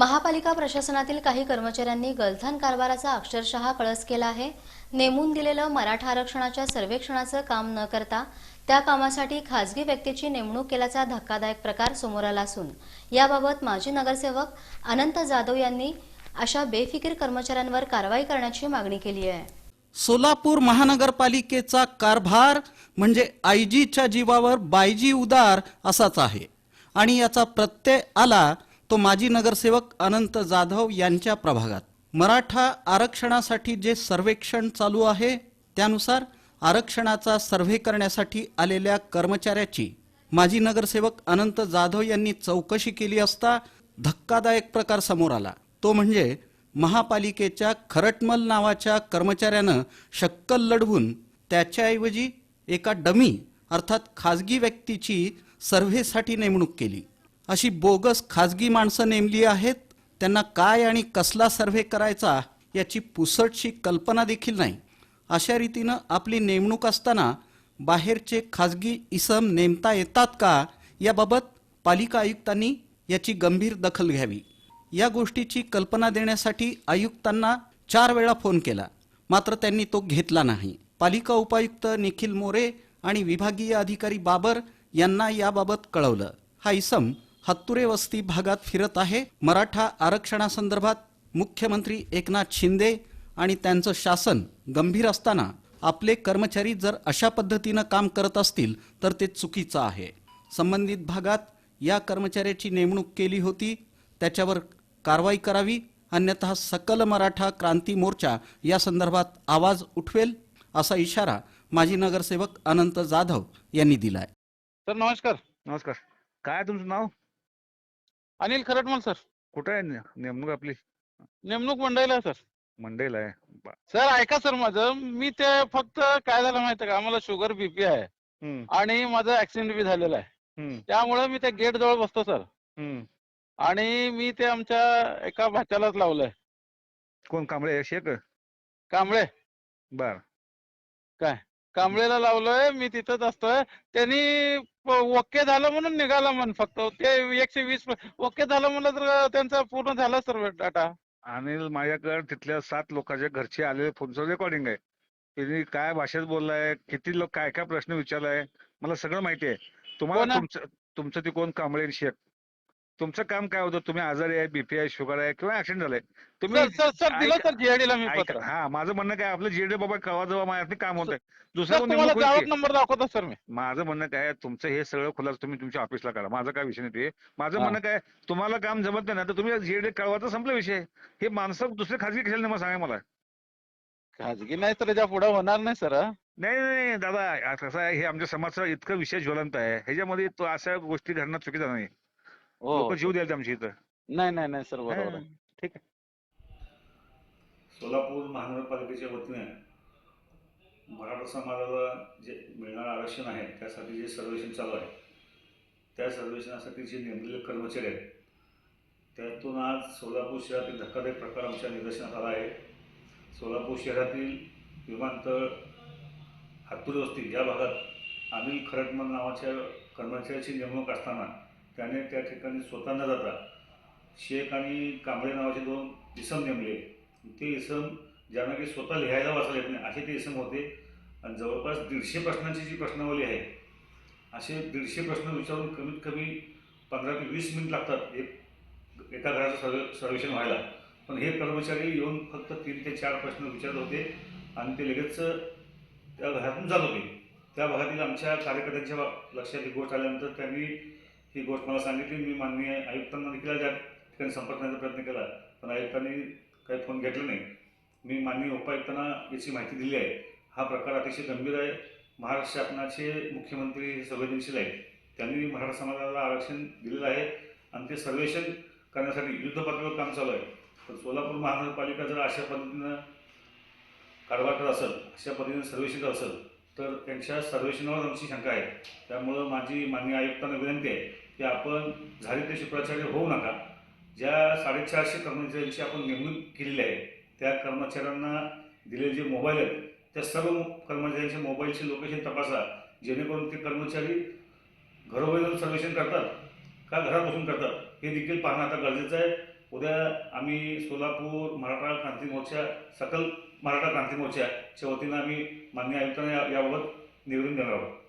महापालिका प्रशासनातील काही कर्मचाऱ्यांनी गलथान कारभाराचा अक्षरशः कळस केला आहे. नेमून दिलेलं मराठा आरक्षणाच्या सर्वेक्षणाचं काम न करता त्या कामासाठी खासगी व्यक्तीची नेमणूक केल्याचा धक्कादायक प्रकार समोर आला असून याबाबत माजी नगरसेवक अनंत जाधव यांनी अशा बेफिकीर कर्मचाऱ्यांवर कारवाई करण्याची मागणी केली आहे. सोलापूर महानगरपालिकेचा कारभार म्हणजे आयजीच्या जीवावर बायजी उदार असाच आहे आणि याचा प्रत्यय आला तो माजी नगरसेवक अनंत जाधव यांच्या प्रभागात. मराठा आरक्षणासाठी जे सर्वेक्षण चालू आहे त्यानुसार आरक्षणाचा सर्व्हे करण्यासाठी आलेल्या कर्मचाऱ्याची माजी नगरसेवक अनंत जाधव यांनी चौकशी केली असता धक्कादायक प्रकार समोर आला. तो म्हणजे महापालिकेच्या खरटमल नावाच्या कर्मचाऱ्यानं शक्कल लढवून त्याच्याऐवजी एका डमी अर्थात खाजगी व्यक्तीची सर्व्हेसाठी नेमणूक केली. अशी बोगस खाजगी माणसं नेमली आहेत त्यांना काय आणि कसला सर्व्हे करायचा याची पुसटशी कल्पना देखील नाही. अशा रीतीनं आपली नेमणूक असताना बाहेरचे खाजगी इसम नेमता येतात का याबाबत पालिका आयुक्तांनी याची गंभीर दखल घ्यावी. या गोष्टीची कल्पना देण्यासाठी आयुक्तांना चार वेळा फोन केला. मात्र त्यांनी तो घेतला नाही. पालिका उपायुक्त निखिल मोरे आणि विभागीय अधिकारी बाबर यांना याबाबत कळवलं. हा इसम हत्तुरे वस्ती भागात फिरत आहे. मराठा आरक्षणासंदर्भात मुख्यमंत्री एकनाथ शिंदे आणि त्यांचं शासन गंभीर असताना आपले कर्मचारी जर अशा पद्धतीनं काम करत असतील तर ते चुकीचं आहे. संबंधित भागात या कर्मचाऱ्याची नेमणूक केली होती. त्याच्यावर कारवाई करावी. अन्यथा सकल मराठा क्रांती मोर्चा या संदर्भात आवाज उठवेल असा इशारा माजी नगरसेवक अनंत जाधव यांनी दिलाय. सर नमस्कार. नमस्कार. काय तुमचं नाव? अनिल खरटमल सर. कुठं आहे ने- नेमणूक आपली? नेमणूक मंडईला आहे सर. मंडईला आहे. बा- सर ऐका सर माझं. मी ते फक्त काय झालं माहितीये का? आम्हाला शुगर बीपी आहे. हम्म, आणि माझं ऍक्सिडेंट बी झालेला आहे. हम्म, त्यामुळे मी त्या गेट जवळ बसतो सर. हम्म. आणि मी ते आमच्या एका भाच्यालाच लावलंय. कोण कांबळे? शेक कांबळे. बर. कांबळेला लावलोय मी तिथंच असतोय. त्यांनी ओके झालं म्हणून निघाला म्हण फक्त. ते एकशे वीस ओके झालं म्हणलं तर त्यांचा पूर्ण झाला सर डाटा. अनिल माझ्याकडे तिथल्या सात लोकांच्या घरचे आलेले फोनचं रेकॉर्डिंग आहे. त्यांनी काय भाषेत बोललाय? किती लोक काय काय प्रश्न विचारलाय? मला सगळं माहिती आहे. तुम्हाला? तुमचं तुमचं ते कोण? कांबळे आणि शेख तुमचं काम काय होतं? तुम्ही आजारी आहे बीपी आहे शुगर आहे किंवा ऍक्सिडेंट झालाय. तुम्ही सर सर सर दिलं ऐका- सर जीआयडी ला मी ऐका- पत्र. हा माझं म्हणणं काय आपलं जीडे बाबा कवा जवळ माझ्यात काम होत आहे दुसरं सर कोण तुम्हाला? नंबर दाखवतो सर मी. माझं म्हणणं काय आहे, तुमचं हे सगळं खुलास तुम्ही तुमच्या ऑफिसला करा. माझं काय विषय नाही ते माझं हा. म्हणणं काय तुम्हाला काम जमत नाही ना तर तुम्ही जीएडे कळवाचा संपला विषय. हे माणसं दुसरे खाजगी कशाला नाही सांगा मला? खाजगी नाही तर त्याच्या पुढे होणार नाही सर नाही नाही नाही, दादा आ- कसं आहे हे आमच्या समाजाचा इतकं विषय ज्वलंत आहे. ह्याच्यामध्ये तो अशा गोष्टी घडणं चुकीचं नाही. लोक जीव द्याल आमच्या इथं. नाही नाही नाही सर बरोबर आहे. ठीक आहे. सोलापूर महानगरपालिकेच्या वतीने मराठा समाजाला जे मिळणारं आरक्षण आहे त्यासाठी जे सर्वेक्षण चालू आहे त्या सर्वेक्षणासाठी जे नेमलेले कर्मचारी आहेत त्यातून आज सोलापूर शहरातील धक्कादायक प्रकार आमच्या निदर्शनास आला आहे. सोलापूर शहरातील विमानतळ हातुरी वस्ती या भागात अनिल खरटमल नावाच्या कर्मचाऱ्याची नेमणूक असताना त्याने त्या ठिकाणी स्वतः न जाता. शेख आणि कांबळे नावाचे दोन इसम नेमले. ते इसम ज्यांना की स्वतः लिहायला वाचायला येत नाही असे ते इसम होते. आणि जवळपास दीडशे प्रश्नांची जी प्रश्नावली आहे असे दीडशे प्रश्न विचारून कमीत कमी पंधरा ते वीस मिनिट लागतात एक एका घराचं सर्व सर्वेक्षण व्हायला. पण हे कर्मचारी येऊन फक्त तीन ते चार प्रश्न विचारत होते आणि ते लगेच त्या घरातून जात होते. त्या भागातील आमच्या कार्यकर्त्यांच्या लक्षात ही गोष्ट आल्यानंतर त्यांनी ही गोष्ट मला सांगितली. मी माननीय आयुक्तांना देखील ज्या ठिकाणी संपर्क करण्याचा प्रयत्न केला. पण आयुक्तांनी काही फोन घेतला नाही. मी माननीय उपायुक्तांना याची माहिती दिली आहे. हा प्रकार अतिशय गंभीर आहे. महाराष्ट्र शासनाचे मुख्यमंत्री हे संवेदनशील आहेत. त्यांनी मराठा समाजाला आरक्षण दिलेलं आहे. आणि ते सर्वेक्षण करण्यासाठी युद्धपातळीवर काम चालू आहे. तर सोलापूर महानगरपालिका जर अशा पद्धतीनं कारभार करत असेल अशा पद्धतीनं सर्वेक्षण करत असेल तर त्यांच्या सर्वेक्षणावर आमची शंका आहे. त्यामुळं माझी माननीय आयुक्तांना विनंती आहे की आपण झाले ते शुक्राचार्य होऊ नका. ज्या साडेचारशे कर्मचाऱ्यांची आपण नेमणूक केलेली आहे त्या कर्मचाऱ्यांना दिलेले जे मोबाईल आहेत त्या सर्व कर्मचाऱ्यांच्या मोबाईलची लोकेशन तपासा. जेणेकरून ते कर्मचारी घरोघरी जाऊन सर्वेक्षण करतात का घरात बसून करतात हे देखील पाहणं आता गरजेचं आहे. उद्या आम्ही सोलापूर मराठा क्रांती मोर्चा सकल मराठा क्रांती मोर्चाच्या वतीनं आम्ही माननीय आयुक्तांना याबाबत निवेदन देणार आहोत.